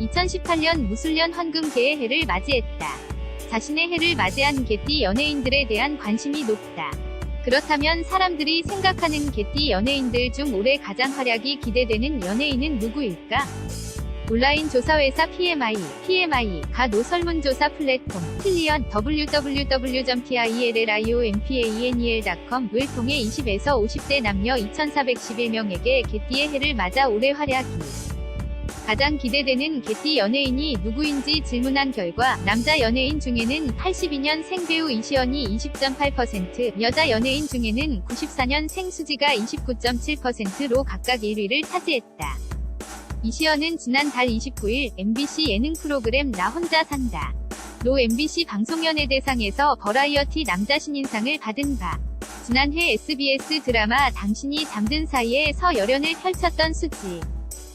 2018년 무술년 황금계의 해를 맞이했다. 자신의 해를 맞이한 개띠 연예인들에 대한 관심이 높다. 그렇다면 사람들이 생각하는 개띠 연예인들 중 올해 가장 활약이 기대되는 연예인은 누구일까? 온라인 조사회사 PMI, PMI가 노설문조사 플랫폼 틀리언 www.tillionplanel.com을 통해 20에서 50대 남녀 2,411명에게 개띠의 해를 맞아 올해 활약이 가장 기대되는 개띠 연예인이 누구인지 질문한 결과 남자 연예인 중에는 82년 생 배우 이시연이 20.8%, 여자 연예인 중에는 94년 생 수지가 29.7%로 각각 1위를 차지했다. 이시연은 지난달 29일 MBC 예능 프로그램 나 혼자 산다. 로 MBC 방송연예대상에서 버라이어티 남자 신인상을 받은 바 지난해 SBS 드라마 당신이 잠든 사이에 서 열연을 펼쳤던 수지.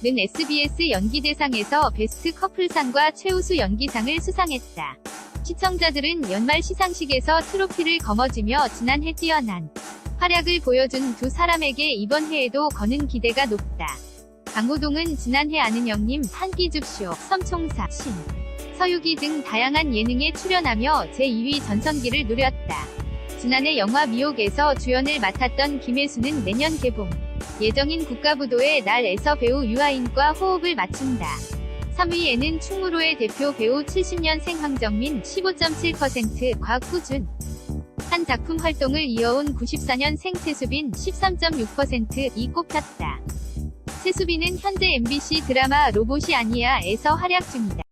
는 SBS 연기대상에서 베스트 커플상과 최우수 연기상을 수상했다. 시청자들은 연말 시상식에서 트로피를 거머쥐며 지난해 뛰어난 활약을 보여준 두 사람에게 이번 해에도 거는 기대가 높다. 강호동은 지난해 아는 형님, 한끼줍쇼, 섬총사, 신, 서유기 등 다양한 예능에 출연하며 제2위 전성기를 누렸다. 지난해 영화 미옥에서 주연을 맡았던 김혜수는 내년 개봉 예정인 국가부도의 날에서 배우 유아인과 호흡을 맞춘다. 3위에는 충무로의 대표 배우 70년생 황정민 15.7%, 곽구준 한 작품 활동을 이어온 94년생 최수빈 13.6%이 꼽혔다. 최수빈은 현재 MBC 드라마 로봇이 아니야에서 활약 중이다.